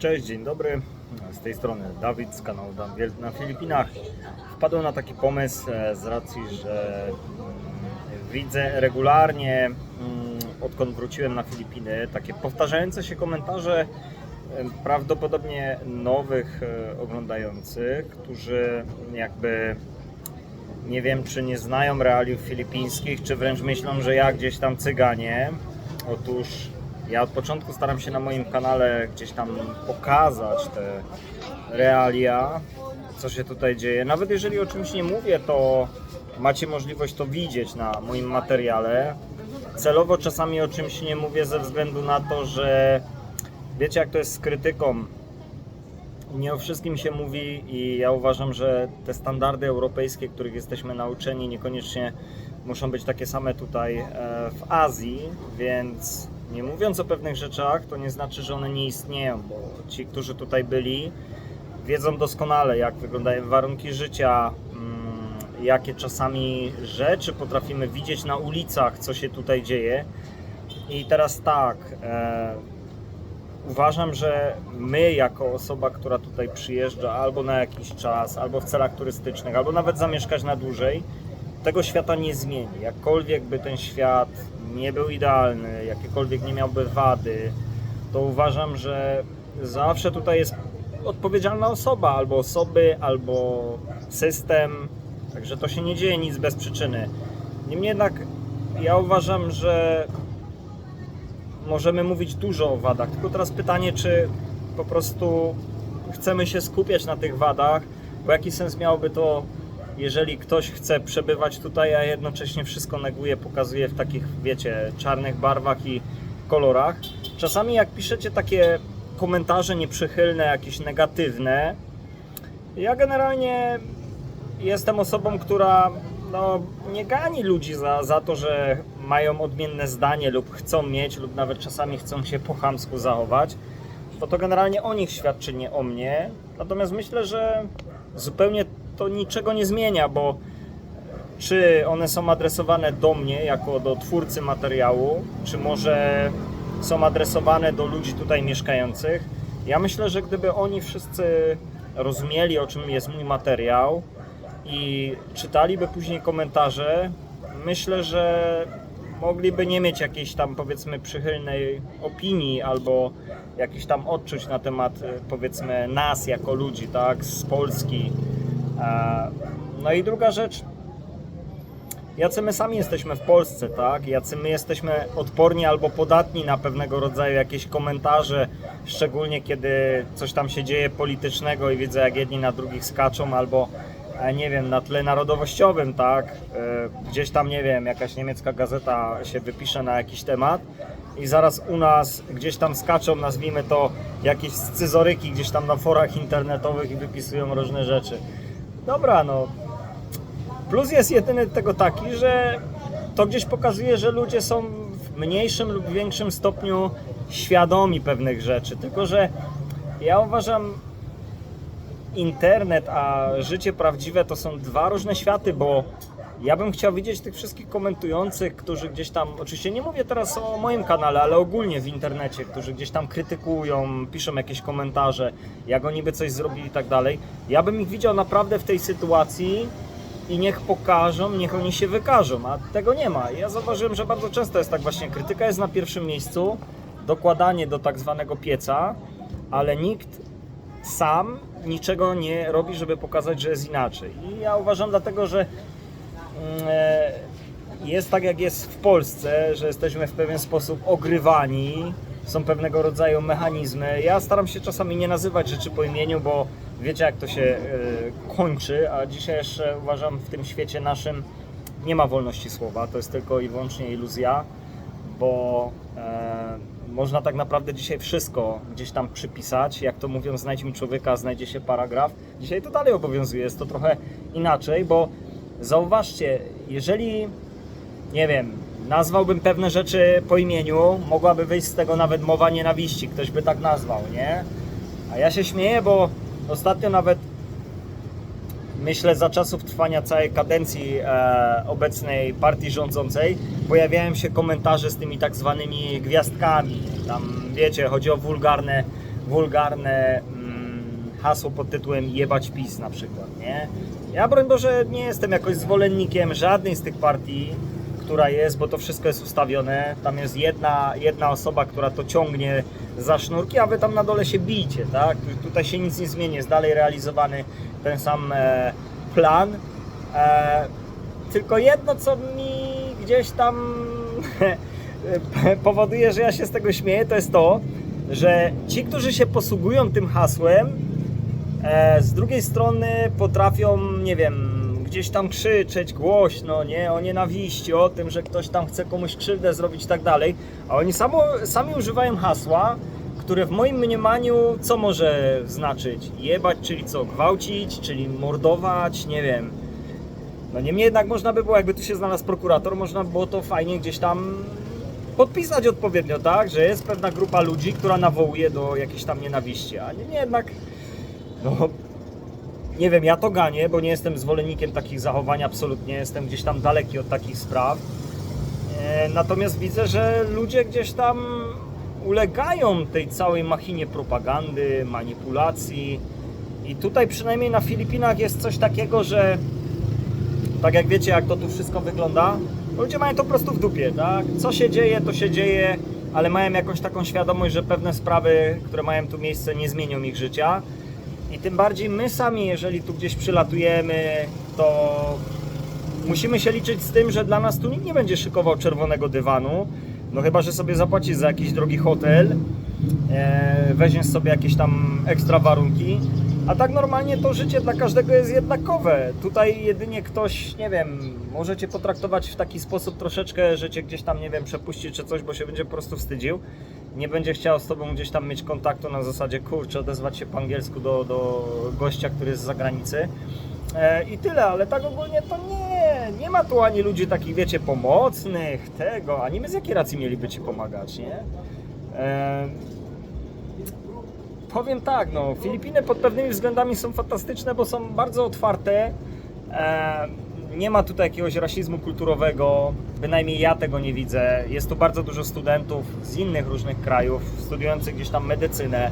Cześć, dzień dobry. Z tej strony Dawid z kanału Dan Wielk na Filipinach. Wpadłem na taki pomysł e, z racji, że mm, widzę regularnie, mm, odkąd wróciłem na Filipiny, takie powtarzające się komentarze e, prawdopodobnie nowych e, oglądających, którzy jakby nie wiem, czy nie znają realiów filipińskich, czy wręcz myślą, że ja gdzieś tam cyganie. Otóż ja od początku staram się na moim kanale gdzieś tam pokazać te realia, co się tutaj dzieje. Nawet jeżeli o czymś nie mówię, to macie możliwość to widzieć na moim materiale. Celowo czasami o czymś nie mówię ze względu na to, że wiecie jak to jest z krytyką. Nie o wszystkim się mówi i ja uważam, że te standardy europejskie, których jesteśmy nauczeni, niekoniecznie muszą być takie same tutaj e, w Azji, więc nie mówiąc o pewnych rzeczach, to nie znaczy, że one nie istnieją, bo ci, którzy tutaj byli, wiedzą doskonale, jak wyglądają warunki życia, mm, jakie czasami rzeczy potrafimy widzieć na ulicach, co się tutaj dzieje. I teraz tak, e, uważam, że my, jako osoba, która tutaj przyjeżdża albo na jakiś czas, albo w celach turystycznych, albo nawet zamieszkać na dłużej, tego świata nie zmieni. Jakkolwiek by ten świat nie był idealny, jakiekolwiek nie miałby wady, to uważam, że zawsze tutaj jest odpowiedzialna osoba, albo osoby, albo system. Także to się nie dzieje nic bez przyczyny. Niemniej jednak ja uważam, że możemy mówić dużo o wadach, tylko teraz pytanie, czy po prostu chcemy się skupiać na tych wadach, bo jaki sens miałoby to, jeżeli ktoś chce przebywać tutaj, a jednocześnie wszystko neguje, pokazuje w takich, wiecie, czarnych barwach i kolorach. Czasami jak piszecie takie komentarze nieprzychylne, jakieś negatywne, ja generalnie jestem osobą, która no, nie gani ludzi za, za to, że mają odmienne zdanie lub chcą mieć, lub nawet czasami chcą się po chamsku zachować, bo to generalnie o nich świadczy, nie o mnie. Natomiast myślę, że zupełnie to niczego nie zmienia, bo czy one są adresowane do mnie jako do twórcy materiału, czy może są adresowane do ludzi tutaj mieszkających. Ja myślę, że gdyby oni wszyscy rozumieli, o czym jest mój materiał i czytaliby później komentarze, myślę, że mogliby nie mieć jakiejś tam powiedzmy przychylnej opinii albo jakichś tam odczuć na temat e, powiedzmy nas jako ludzi, tak, z Polski. No i druga rzecz, jacy my sami jesteśmy w Polsce, tak? Jacy my jesteśmy odporni albo podatni na pewnego rodzaju jakieś komentarze, szczególnie kiedy coś tam się dzieje politycznego i widzę jak jedni na drugich skaczą albo e, nie wiem, na tle narodowościowym, tak? E, Gdzieś tam, nie wiem, jakaś niemiecka gazeta się wypisze na jakiś temat i zaraz u nas gdzieś tam skaczą, nazwijmy to, jakieś scyzoryki gdzieś tam na forach internetowych i wypisują różne rzeczy. Dobra, no, Plus jest jedyny tego taki, że to gdzieś pokazuje, że ludzie są w mniejszym lub większym stopniu świadomi pewnych rzeczy. Tylko, że ja uważam, internet a życie prawdziwe to są dwa różne światy, bo ja bym chciał widzieć tych wszystkich komentujących, którzy gdzieś tam, oczywiście nie mówię teraz o moim kanale, ale ogólnie w internecie, którzy gdzieś tam krytykują, piszą jakieś komentarze, jak oni by coś zrobili i tak dalej. Ja bym ich widział naprawdę w tej sytuacji, i niech pokażą, niech oni się wykażą, a tego nie ma. Ja zauważyłem, że bardzo często jest tak właśnie, krytyka jest na pierwszym miejscu, dokładanie do tak zwanego pieca, ale nikt sam niczego nie robi, żeby pokazać, że jest inaczej. I ja uważam dlatego, że jest tak jak jest w Polsce, że jesteśmy w pewien sposób ogrywani, są pewnego rodzaju mechanizmy. Ja staram się czasami nie nazywać rzeczy po imieniu, bo wiecie jak to się e, kończy, a dzisiaj jeszcze uważam w tym świecie naszym nie ma wolności słowa, to jest tylko i wyłącznie iluzja, bo e, można tak naprawdę dzisiaj wszystko gdzieś tam przypisać. Jak to mówią, znajdź mi człowieka, znajdzie się paragraf. Dzisiaj to dalej obowiązuje, jest to trochę inaczej, bo zauważcie, jeżeli nie wiem, nazwałbym pewne rzeczy po imieniu, mogłaby wyjść z tego nawet mowa nienawiści, ktoś by tak nazwał, nie? A ja się śmieję, bo ostatnio nawet myślę za czasów trwania całej kadencji e, obecnej partii rządzącej pojawiają się komentarze z tymi tak zwanymi gwiazdkami. Tam wiecie, chodzi o wulgarne wulgarne mm, hasło pod tytułem jebać PiS na przykład, nie? Ja broń Boże nie jestem jakoś zwolennikiem żadnej z tych partii, która jest, bo to wszystko jest ustawione. Tam jest jedna, jedna osoba, która to ciągnie za sznurki, a wy tam na dole się bijcie, tak? Tu- Tutaj się nic nie zmieni, jest dalej realizowany ten sam e, plan. E, tylko jedno, co mi gdzieś tam powoduje, że ja się z tego śmieję, to jest to, że ci, którzy się posługują tym hasłem, z drugiej strony potrafią, nie wiem, gdzieś tam krzyczeć głośno, nie, o nienawiści, o tym, że ktoś tam chce komuś krzywdę zrobić i tak dalej, a oni samo, sami używają hasła, które w moim mniemaniu co może znaczyć? Jebać, czyli co? Gwałcić, czyli mordować, nie wiem. No niemniej jednak można by było, jakby tu się znalazł prokurator, można by było to fajnie gdzieś tam podpisać odpowiednio, tak? Że jest pewna grupa ludzi, która nawołuje do jakiejś tam nienawiści, a niemniej jednak, no nie wiem, ja to ganię, bo nie jestem zwolennikiem takich zachowań absolutnie, jestem gdzieś tam daleki od takich spraw. E, Natomiast widzę, że ludzie gdzieś tam ulegają tej całej machinie propagandy, manipulacji. I tutaj przynajmniej na Filipinach jest coś takiego, że tak jak wiecie, jak to tu wszystko wygląda, ludzie mają to po prostu w dupie, tak? Co się dzieje, to się dzieje, ale mają jakąś taką świadomość, że pewne sprawy, które mają tu miejsce, nie zmienią ich życia. I tym bardziej my sami, jeżeli tu gdzieś przylatujemy, to musimy się liczyć z tym, że dla nas tu nikt nie będzie szykował czerwonego dywanu. No chyba, że sobie zapłacisz za jakiś drogi hotel, e, weźmiesz sobie jakieś tam ekstra warunki. A tak normalnie to życie dla każdego jest jednakowe. Tutaj jedynie ktoś, nie wiem, może cię potraktować w taki sposób troszeczkę, że cię gdzieś tam, nie wiem, przepuści czy coś, bo się będzie po prostu wstydził. Nie będzie chciał z tobą gdzieś tam mieć kontaktu na zasadzie, kurczę, odezwać się po angielsku do, do gościa, który jest z zagranicy. E, I tyle, ale tak ogólnie to nie, nie ma tu ani ludzi takich, wiecie, pomocnych, tego, ani my z jakiej racji mieliby ci pomagać, nie? E, powiem tak, no, Filipiny pod pewnymi względami są fantastyczne, bo są bardzo otwarte. E, nie ma tutaj jakiegoś rasizmu kulturowego, bynajmniej ja tego nie widzę. Jest tu bardzo dużo studentów z innych różnych krajów, studiujących gdzieś tam medycynę.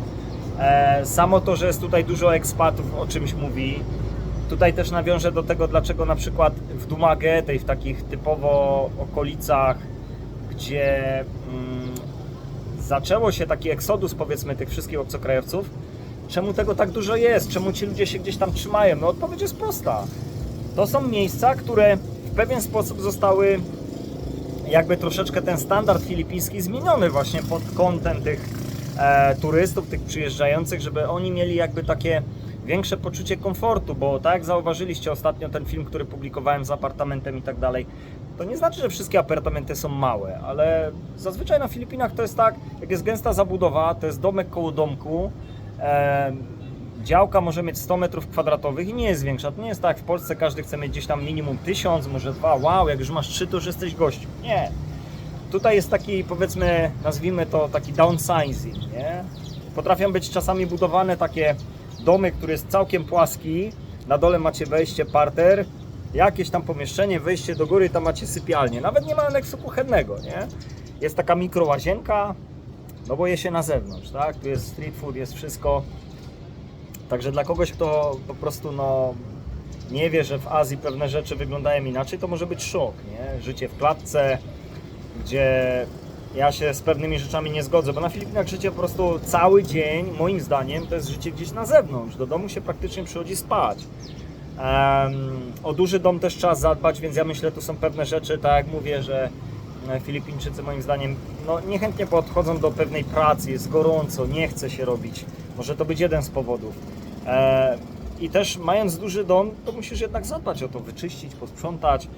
E, samo to, że jest tutaj dużo ekspatów, o czymś mówi. Tutaj też nawiążę do tego, dlaczego na przykład w Dumagę, tej w takich typowo okolicach, gdzie mm, zaczęło się taki eksodus powiedzmy tych wszystkich obcokrajowców, czemu tego tak dużo jest? Czemu ci ludzie się gdzieś tam trzymają? No odpowiedź jest prosta. To są miejsca, które w pewien sposób zostały jakby troszeczkę ten standard filipiński zmieniony właśnie pod kątem tych e, turystów, tych przyjeżdżających, żeby oni mieli jakby takie większe poczucie komfortu, bo tak jak zauważyliście ostatnio ten film, który publikowałem z apartamentem i tak dalej, to nie znaczy, że wszystkie apartamenty są małe, ale zazwyczaj na Filipinach to jest tak, jak jest gęsta zabudowa, to jest domek koło domku, e, działka może mieć 100 metrów kwadratowych i nie jest większa. To nie jest tak, w Polsce każdy chce mieć gdzieś tam minimum 1000, może dwa. Wow, jak już masz 3, to już jesteś gościem. Nie. Tutaj jest taki, powiedzmy, nazwijmy to taki downsizing, nie? Potrafią być czasami budowane takie domy, który jest całkiem płaski. Na dole macie wejście, parter, jakieś tam pomieszczenie, wejście do góry, tam macie sypialnię. Nawet nie ma aneksu kuchennego, nie? Jest taka mikrołazienka, no bo je się na zewnątrz, tak? Tu jest street food, jest wszystko. Także dla kogoś, kto po prostu no, nie wie, że w Azji pewne rzeczy wyglądają inaczej, to może być szok, nie? Życie w klatce, gdzie ja się z pewnymi rzeczami nie zgodzę, bo na Filipinach życie po prostu cały dzień, moim zdaniem, to jest życie gdzieś na zewnątrz. Do domu się praktycznie przychodzi spać. Em, o duży dom też trzeba zadbać, więc ja myślę, tu są pewne rzeczy, tak jak mówię, że e, Filipińczycy moim zdaniem no, niechętnie podchodzą do pewnej pracy, jest gorąco, nie chce się robić. Może to być jeden z powodów. E, I też mając duży dom, to musisz jednak zadbać o to, wyczyścić, posprzątać.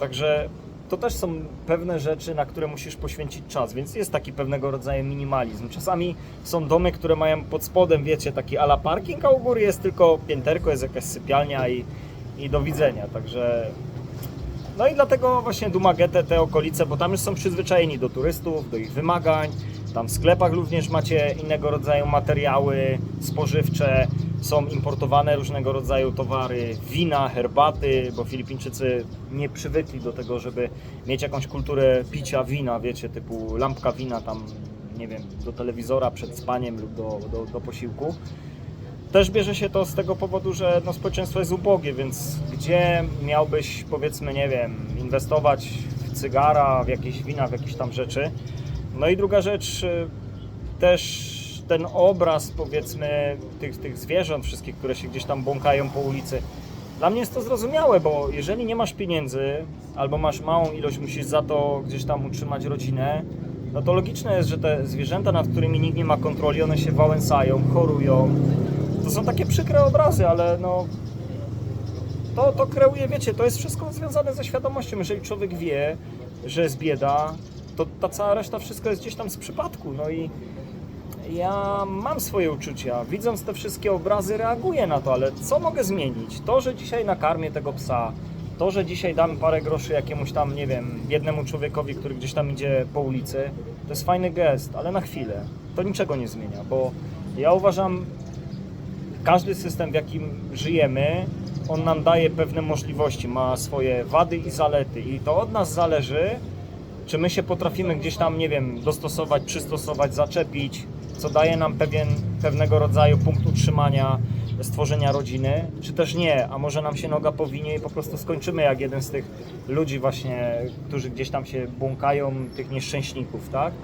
Także to też są pewne rzeczy, na które musisz poświęcić czas, więc jest taki pewnego rodzaju minimalizm. Czasami są domy, które mają pod spodem, wiecie, taki ala parking, a u góry jest tylko pięterko, jest jakaś sypialnia i, i do widzenia. Także no i dlatego właśnie Dumaguete, te okolice, bo tam już są przyzwyczajeni do turystów, do ich wymagań. Tam w sklepach również macie innego rodzaju materiały spożywcze, są importowane różnego rodzaju towary, wina, herbaty, bo Filipińczycy nie przywykli do tego, żeby mieć jakąś kulturę picia wina, wiecie, typu lampka wina tam nie wiem, do telewizora przed spaniem lub do, do, do posiłku. Też bierze się to z tego powodu, że no, społeczeństwo jest ubogie, więc gdzie miałbyś, powiedzmy, nie wiem, inwestować w cygara, w jakieś wina, w jakieś tam rzeczy. No i druga rzecz, y, też ten obraz, powiedzmy, tych, tych zwierząt wszystkich, które się gdzieś tam błąkają po ulicy. Dla mnie jest to zrozumiałe, bo jeżeli nie masz pieniędzy, albo masz małą ilość, musisz za to gdzieś tam utrzymać rodzinę, no to logiczne jest, że te zwierzęta, nad którymi nikt nie ma kontroli, one się wałęsają, chorują. To są takie przykre obrazy, ale no to, to kreuje, wiecie, to jest wszystko związane ze świadomością. Jeżeli człowiek wie, że jest bieda, to ta cała reszta wszystko jest gdzieś tam z przypadku. No i ja mam swoje uczucia. Widząc te wszystkie obrazy, reaguję na to, ale co mogę zmienić? To, że dzisiaj nakarmię tego psa, to, że dzisiaj dam parę groszy jakiemuś tam, nie wiem, biednemu człowiekowi, który gdzieś tam idzie po ulicy, to jest fajny gest, ale na chwilę. To niczego nie zmienia, bo ja uważam, każdy system, w jakim żyjemy, on nam daje pewne możliwości, ma swoje wady i zalety i to od nas zależy, czy my się potrafimy gdzieś tam, nie wiem, dostosować, przystosować, zaczepić, co daje nam pewien, pewnego rodzaju punkt utrzymania, stworzenia rodziny, czy też nie, a może nam się noga powinie i po prostu skończymy jak jeden z tych ludzi właśnie, którzy gdzieś tam się błąkają, tych nieszczęśników, tak?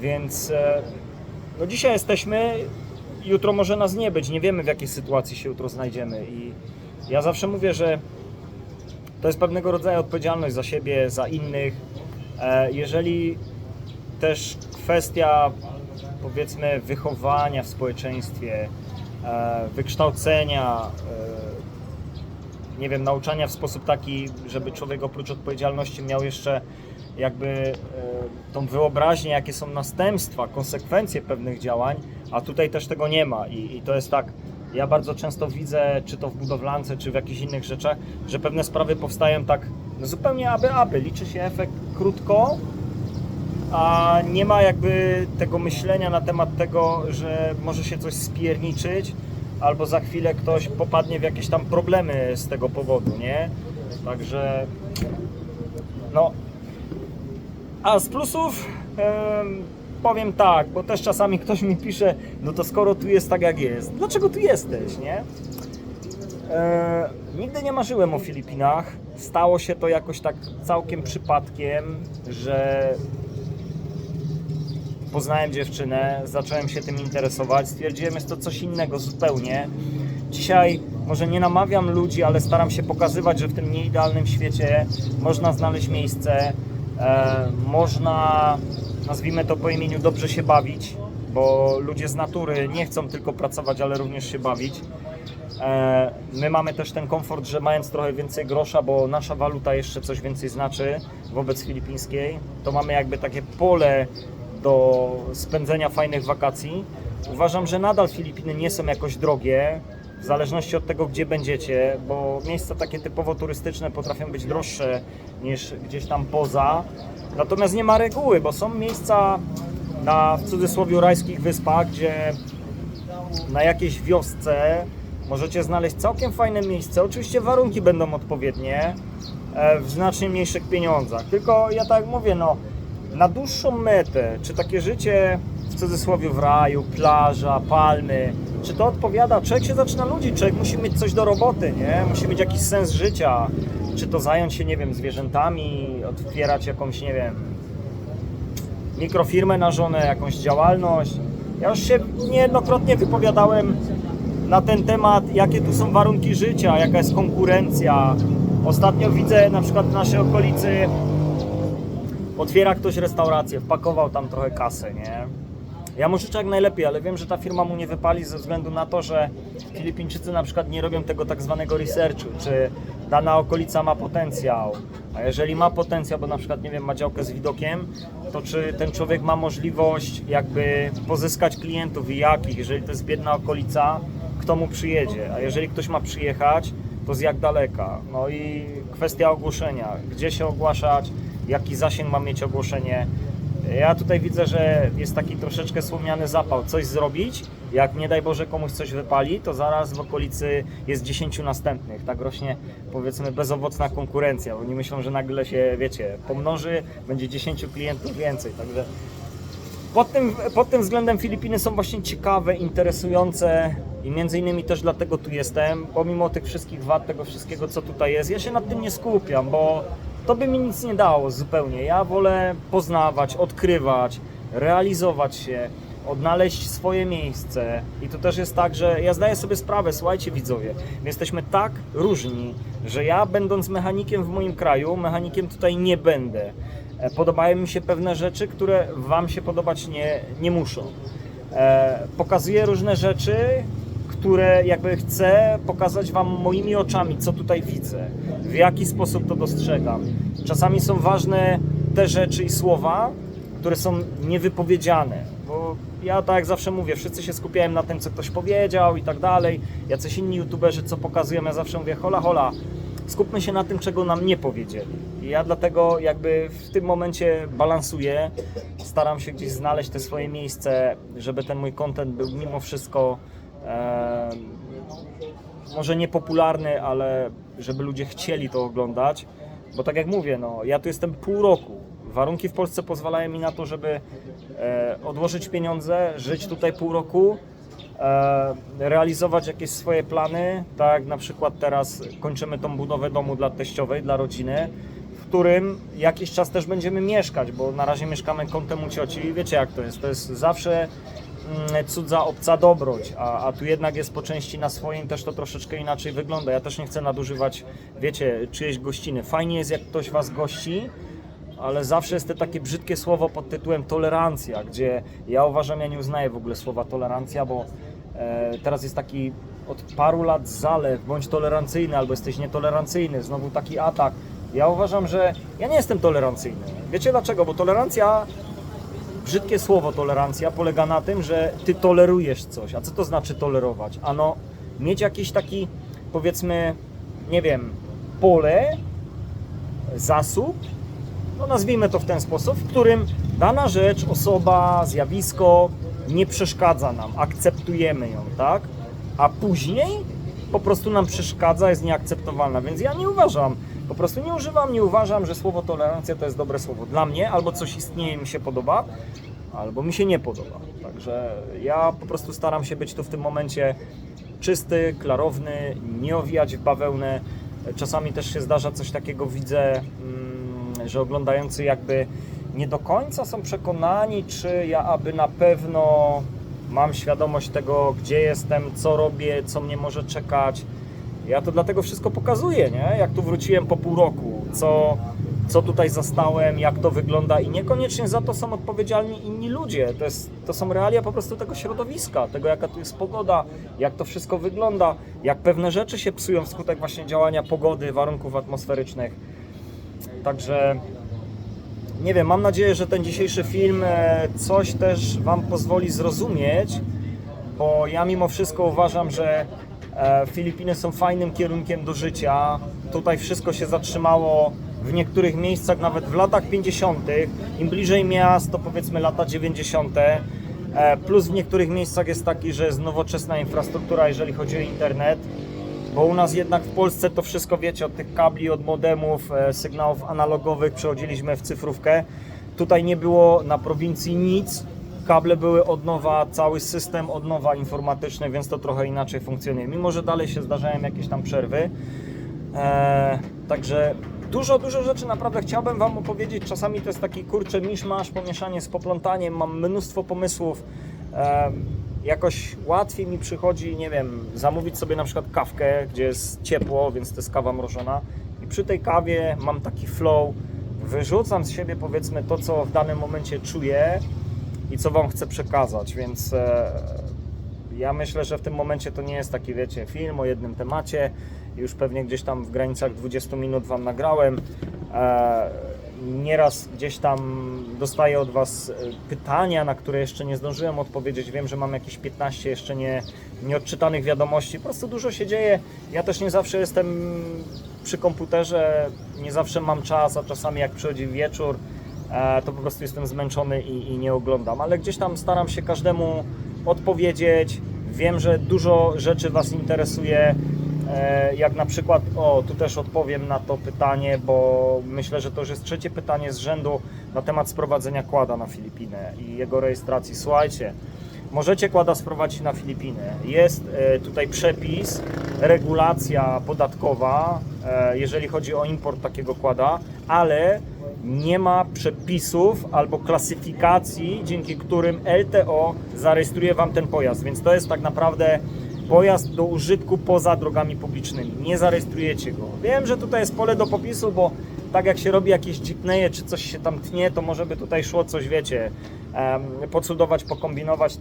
Więc e, no dzisiaj jesteśmy, jutro może nas nie być, nie wiemy w jakiej sytuacji się jutro znajdziemy i ja zawsze mówię, że to jest pewnego rodzaju odpowiedzialność za siebie, za innych. E, Jeżeli też kwestia powiedzmy wychowania w społeczeństwie, e, wykształcenia, e, nie wiem, nauczania w sposób taki, żeby człowiek oprócz odpowiedzialności miał jeszcze jakby tą wyobraźnię, jakie są następstwa, konsekwencje pewnych działań, a tutaj też tego nie ma. I, i to jest tak, ja bardzo często widzę, czy to w budowlance, czy w jakichś innych rzeczach, że pewne sprawy powstają tak no zupełnie aby, aby. Liczy się efekt krótko, a nie ma jakby tego myślenia na temat tego, że może się coś spierniczyć, albo za chwilę ktoś popadnie w jakieś tam problemy z tego powodu, nie? Także no. A z plusów em, powiem tak, bo też czasami ktoś mi pisze, no to skoro tu jest tak jak jest, dlaczego tu jesteś, nie? E, nigdy nie marzyłem o Filipinach. Stało się to jakoś tak całkiem przypadkiem, że poznałem dziewczynę, zacząłem się tym interesować, stwierdziłem, jest to coś innego zupełnie. Dzisiaj może nie namawiam ludzi, ale staram się pokazywać, że w tym nieidealnym świecie można znaleźć miejsce, e, można, nazwijmy to po imieniu, dobrze się bawić, bo ludzie z natury nie chcą tylko pracować, ale również się bawić. E, My mamy też ten komfort, że mając trochę więcej grosza, bo nasza waluta jeszcze coś więcej znaczy wobec filipińskiej, to mamy jakby takie pole do spędzenia fajnych wakacji. Uważam, że nadal Filipiny nie są jakoś drogie, w zależności od tego, gdzie będziecie, bo miejsca takie typowo turystyczne potrafią być droższe niż gdzieś tam poza. Natomiast nie ma reguły, bo są miejsca na w cudzysłowie rajskich wyspach, gdzie na jakiejś wiosce możecie znaleźć całkiem fajne miejsce. Oczywiście warunki będą odpowiednie e, w znacznie mniejszych pieniądzach. Tylko ja tak mówię, no na dłuższą metę, czy takie życie w cudzysłowie w raju, plaża, palmy, czy to odpowiada? Człowiek się zaczyna nudzić, człowiek musi mieć coś do roboty, nie? Musi mieć jakiś sens życia. Czy to zająć się, nie wiem, zwierzętami, otwierać jakąś, nie wiem, mikrofirmę na żonę, jakąś działalność. Ja już się niejednokrotnie wypowiadałem na ten temat, jakie tu są warunki życia, jaka jest konkurencja. Ostatnio widzę na przykład w naszej okolicy otwiera ktoś restaurację, wpakował tam trochę kasy, nie? Ja mu życzę jak najlepiej, ale wiem, że ta firma mu nie wypali ze względu na to, że Filipińczycy na przykład nie robią tego tak zwanego researchu, czy dana okolica ma potencjał. A jeżeli ma potencjał, bo na przykład, nie wiem, ma działkę z widokiem, to czy ten człowiek ma możliwość jakby pozyskać klientów i jakich? Jeżeli to jest biedna okolica, kto mu przyjedzie? A jeżeli ktoś ma przyjechać, to z jak daleka? No i kwestia ogłoszenia. Gdzie się ogłaszać? Jaki zasięg ma mieć ogłoszenie? Ja tutaj widzę, że jest taki troszeczkę słomiany zapał. Coś zrobić, jak nie daj Boże komuś coś wypali, to zaraz w okolicy jest 10 następnych. Tak rośnie powiedzmy bezowocna konkurencja. Oni myślą, że nagle się, wiecie, pomnoży, będzie 10 klientów więcej. Także Pod tym, pod tym względem Filipiny są właśnie ciekawe, interesujące i między innymi też dlatego tu jestem, pomimo tych wszystkich wad, tego wszystkiego co tutaj jest, ja się nad tym nie skupiam, bo to by mi nic nie dało zupełnie. Ja wolę poznawać, odkrywać, realizować się, odnaleźć swoje miejsce. I to też jest tak, że ja zdaję sobie sprawę, słuchajcie widzowie, my jesteśmy tak różni, że ja będąc mechanikiem w moim kraju, mechanikiem tutaj nie będę. E, Podobają mi się pewne rzeczy, które Wam się podobać nie, nie muszą. E, pokazuję różne rzeczy, które jakby chcę pokazać Wam moimi oczami, co tutaj widzę, w jaki sposób to dostrzegam. Czasami są ważne te rzeczy i słowa, które są niewypowiedziane, bo ja tak jak zawsze mówię, wszyscy się skupiają na tym, co ktoś powiedział i tak dalej, jacyś inni youtuberzy, co pokazują, ja zawsze mówię, hola, hola, skupmy się na tym, czego nam nie powiedzieli. I ja dlatego jakby w tym momencie balansuję, staram się gdzieś znaleźć te swoje miejsce, żeby ten mój content był mimo wszystko e, może niepopularny, ale żeby ludzie chcieli to oglądać. Bo tak jak mówię, no, ja tu jestem pół roku. Warunki w Polsce pozwalają mi na to, żeby e, odłożyć pieniądze, żyć tutaj pół roku, e, realizować jakieś swoje plany. Tak na przykład teraz kończymy tą budowę domu dla teściowej, dla rodziny, w którym jakiś czas też będziemy mieszkać, bo na razie mieszkamy kątem u cioci i wiecie jak to jest. To jest zawsze cudza obca dobroć, a, a tu jednak jest po części na swoim, też to troszeczkę inaczej wygląda. Ja też nie chcę nadużywać, wiecie, czyjejś gościny. Fajnie jest, jak ktoś was gości, ale zawsze jest to takie brzydkie słowo pod tytułem tolerancja, gdzie ja uważam, ja nie uznaję w ogóle słowa tolerancja, bo e, teraz jest taki od paru lat zalew, bądź tolerancyjny, albo jesteś nietolerancyjny, znowu taki atak. Ja uważam, że ja nie jestem tolerancyjny. Wiecie dlaczego? Bo tolerancja brzydkie słowo tolerancja polega na tym, że ty tolerujesz coś. A co to znaczy tolerować? Ano, mieć jakiś taki, powiedzmy, nie wiem, pole, zasób, no nazwijmy to w ten sposób, w którym dana rzecz, osoba, zjawisko nie przeszkadza nam, akceptujemy ją, tak? A później po prostu nam przeszkadza, jest nieakceptowalna, więc ja nie uważam, po prostu nie używam, nie uważam, że słowo tolerancja to jest dobre słowo dla mnie, albo coś istnieje, mi się podoba, albo mi się nie podoba. Także ja po prostu staram się być tu w tym momencie czysty, klarowny, nie owijać w bawełnę. Czasami też się zdarza coś takiego, widzę, mm, że oglądający jakby nie do końca są przekonani, czy ja aby na pewno mam świadomość tego, gdzie jestem, co robię, co mnie może czekać. Ja to dlatego wszystko pokazuję, nie? Jak tu wróciłem po pół roku, co, co tutaj zastałem, jak to wygląda i niekoniecznie za to są odpowiedzialni inni ludzie. To, jest, to są realia po prostu tego środowiska, tego jaka tu jest pogoda, jak to wszystko wygląda, jak pewne rzeczy się psują wskutek właśnie działania pogody, warunków atmosferycznych. Także nie wiem, mam nadzieję, że ten dzisiejszy film e, coś też Wam pozwoli zrozumieć, bo ja mimo wszystko uważam, że Filipiny są fajnym kierunkiem do życia. Tutaj wszystko się zatrzymało w niektórych miejscach nawet w latach 50. Im bliżej miast, to powiedzmy lata 90. E, Plus w niektórych miejscach jest taki, że jest nowoczesna infrastruktura, jeżeli chodzi o internet. Bo u nas jednak w Polsce to wszystko wiecie, od tych kabli, od modemów, e, sygnałów analogowych przechodziliśmy w cyfrówkę. Tutaj nie było na prowincji nic. Kable były od nowa, cały system od nowa informatyczny, więc to trochę inaczej funkcjonuje. Mimo, że dalej się zdarzają jakieś tam przerwy. E, także dużo, dużo rzeczy naprawdę chciałbym Wam opowiedzieć. Czasami to jest taki kurczę miszmasz, pomieszanie z poplątaniem. Mam mnóstwo pomysłów. E, jakoś łatwiej mi przychodzi, nie wiem, zamówić sobie na przykład kawkę, gdzie jest ciepło, więc to jest kawa mrożona. I przy tej kawie mam taki flow, wyrzucam z siebie powiedzmy to, co w danym momencie czuję i co Wam chcę przekazać, więc e, ja myślę, że w tym momencie to nie jest taki, wiecie, film o jednym temacie. Już pewnie gdzieś tam w granicach 20 minut Wam nagrałem. E, Nieraz gdzieś tam dostaję od Was e, pytania, na które jeszcze nie zdążyłem odpowiedzieć. Wiem, że mam jakieś 15 jeszcze nie, nieodczytanych wiadomości. Po prostu dużo się dzieje. Ja też nie zawsze jestem przy komputerze, nie zawsze mam czas, a czasami jak przychodzi wieczór, to po prostu jestem zmęczony i, i nie oglądam. Ale gdzieś tam staram się każdemu odpowiedzieć. Wiem, że dużo rzeczy Was interesuje. E, Jak na przykład, o tu też odpowiem na to pytanie, bo myślę, że to już jest trzecie pytanie z rzędu na temat sprowadzenia kłada na Filipiny i jego rejestracji. Słuchajcie, możecie kłada sprowadzić na Filipiny. Jest e, tutaj przepis, regulacja podatkowa, e, jeżeli chodzi o import takiego kłada, ale nie ma przepisów albo klasyfikacji, dzięki którym LTO zarejestruje Wam ten pojazd, więc to jest tak naprawdę pojazd do użytku poza drogami publicznymi. Nie zarejestrujecie go. Wiem, że tutaj jest pole do popisu, bo tak jak się robi jakieś jeepneje, czy coś się tam tnie, to może by tutaj szło coś, wiecie, pocudować, pokombinować.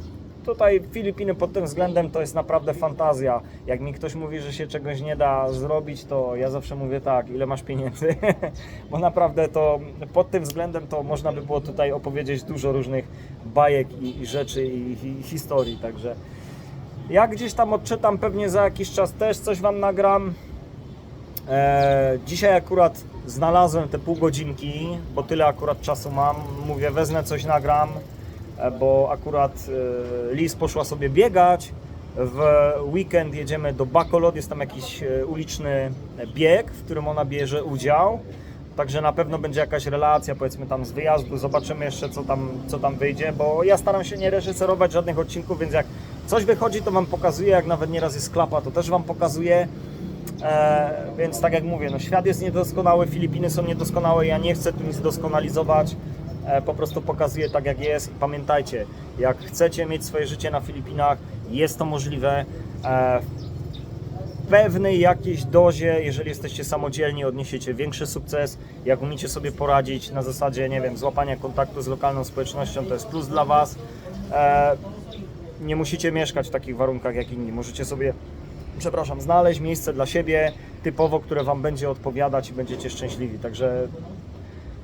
Tutaj Filipiny pod tym względem to jest naprawdę fantazja. Jak mi ktoś mówi, że się czegoś nie da zrobić, to ja zawsze mówię tak, ile masz pieniędzy, bo naprawdę to pod tym względem to można by było tutaj opowiedzieć dużo różnych bajek i, i rzeczy i, i historii, także jak gdzieś tam odczytam, pewnie za jakiś czas też coś Wam nagram. E, dzisiaj akurat znalazłem te pół godzinki, bo tyle akurat czasu mam. Mówię, wezmę coś nagram, e, bo akurat e, Liz poszła sobie biegać. W weekend jedziemy do Bacolod, jest tam jakiś e, uliczny bieg, w którym ona bierze udział. Także na pewno będzie jakaś relacja, powiedzmy tam z wyjazdu. Zobaczymy jeszcze, co tam, co tam wyjdzie, bo ja staram się nie reżyserować żadnych odcinków, więc jak coś wychodzi, to Wam pokazuję. Jak nawet nieraz jest klapa, to też Wam pokazuję. E, więc tak jak mówię, no świat jest niedoskonały, Filipiny są niedoskonałe, ja nie chcę tu nic doskonalizować, e, po prostu pokazuję tak jak jest. Pamiętajcie, jak chcecie mieć swoje życie na Filipinach, jest to możliwe. E, w pewnej jakiejś dozie, jeżeli jesteście samodzielni, odniesiecie większy sukces. Jak umiecie sobie poradzić na zasadzie, nie wiem, złapania kontaktu z lokalną społecznością, to jest plus dla Was. E, nie musicie mieszkać w takich warunkach jak inni. Możecie sobie, przepraszam, znaleźć miejsce dla siebie typowo, które Wam będzie odpowiadać i będziecie szczęśliwi. Także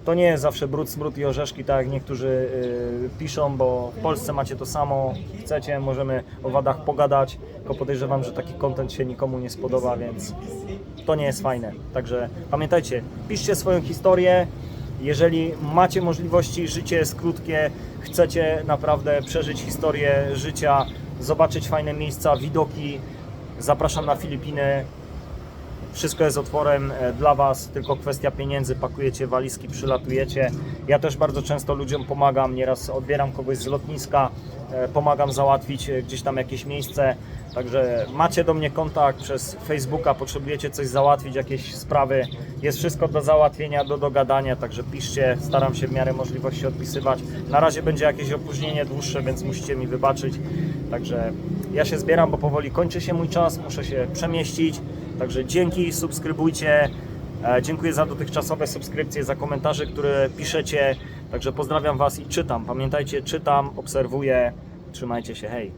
to nie jest zawsze brud, smród i orzeszki, tak jak niektórzy y, piszą, bo w Polsce macie to samo. Chcecie, możemy o wadach pogadać, tylko podejrzewam, że taki content się nikomu nie spodoba, więc to nie jest fajne. Także pamiętajcie, piszcie swoją historię. Jeżeli macie możliwości, życie jest krótkie, chcecie naprawdę przeżyć historię życia, zobaczyć fajne miejsca, widoki, zapraszam na Filipiny. Wszystko jest otworem e, dla Was, tylko kwestia pieniędzy. Pakujecie walizki, przylatujecie. Ja też bardzo często ludziom pomagam. Nieraz odbieram kogoś z lotniska, e, pomagam załatwić e, gdzieś tam jakieś miejsce. Także macie do mnie kontakt przez Facebooka, potrzebujecie coś załatwić, jakieś sprawy. Jest wszystko do załatwienia, do dogadania, także piszcie. Staram się w miarę możliwości odpisywać. Na razie będzie jakieś opóźnienie dłuższe, więc musicie mi wybaczyć. Także ja się zbieram, bo powoli kończy się mój czas, muszę się przemieścić. Także dzięki, subskrybujcie. E, Dziękuję za dotychczasowe subskrypcje, za komentarze, które piszecie. Także pozdrawiam Was i czytam. Pamiętajcie, czytam, obserwuję. Trzymajcie się, hej.